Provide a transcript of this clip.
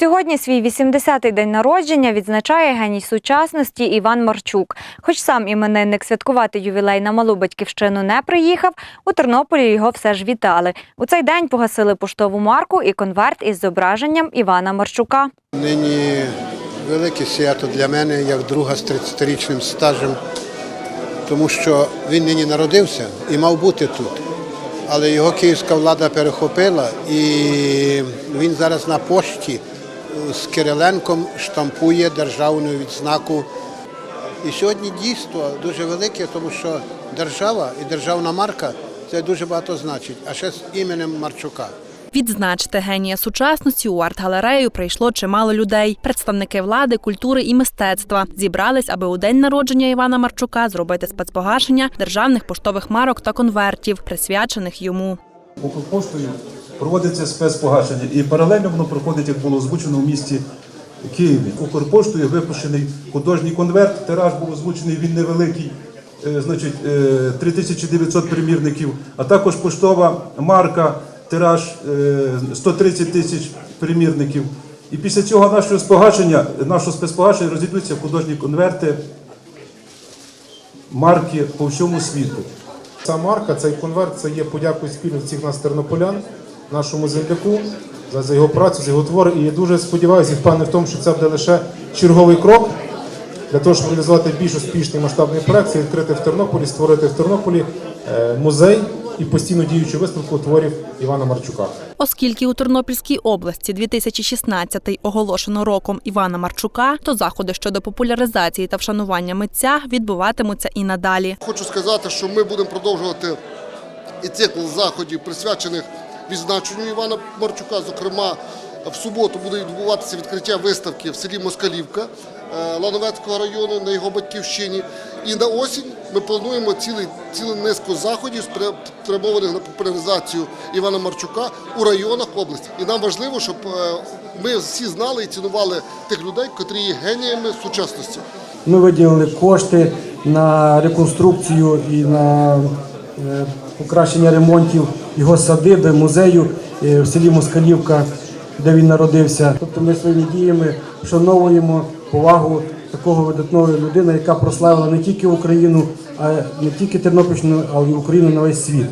Сьогодні свій 80-й день народження відзначає геній сучасності Іван Марчук. Хоч сам іменинник святкувати ювілей на малу батьківщину не приїхав, у Тернополі його все ж вітали. У цей день погасили поштову марку і конверт із зображенням Івана Марчука. Нині велике свято для мене, як друга з 30-річним стажем, тому що він нині народився і мав бути тут. Але його київська влада перехопила, і він зараз на пошті з Кириленком штампує державну відзнаку. І сьогодні дійство дуже велике, тому що держава і державна марка це дуже багато значить, а ще з іменем Марчука. Відзначити генія сучасності у арт-галерею прийшло чимало людей. Представники влади, культури і мистецтва зібрались, аби у день народження Івана Марчука зробити спецпогашення державних поштових марок та конвертів, присвячених йому. Укрпоштою проводиться спецпогашення і паралельно воно проходить, як було озвучено в місті Києві. Укрпоштою випущений художній конверт. Тираж був озвучений, він невеликий, е, значить е, 3900 примірників, а також поштова марка, тираж е, 130 тисяч примірників. І після цього нашого спогашення, нашого спецпогашення розійдуться художні конверти марки по всьому світу. Ця марка, цей конверт це є подякою спільно всіх нас тернополян, нашому земляку за, за його працю, за його твори. І я дуже сподіваюся і впевнений в тому, що це буде лише черговий крок для того, щоб реалізувати більш успішний масштабний проект, відкрити в Тернополі, створити в Тернополі е, музей і постійно діючу виставку творів Івана Марчука. Оскільки у Тернопільській області 2016 оголошено роком Івана Марчука, то заходи щодо популяризації та вшанування митця відбуватимуться і надалі. Хочу сказати, що ми будемо продовжувати і цикл заходів, присвячених відзначенню Івана Марчука. Зокрема, в суботу буде відбуватися відкриття виставки в селі Москалівка е, Лановецького району на його батьківщині. І на осінь ми плануємо цілий, цілу низку заходів, спря- спрямованих на популяризацію Івана Марчука у районах області. І нам важливо, щоб е, ми всі знали і цінували тих людей, котрі є геніями сучасності. Ми виділили кошти на реконструкцію і на е, покращення ремонтів його садиби, музею е, в селі Москалівка, де він народився. Тобто ми своїми діями вшановуємо повагу такого видатного людини, яка прославила не тільки Україну, а не тільки Тернопільщину, але й Україну на весь світ.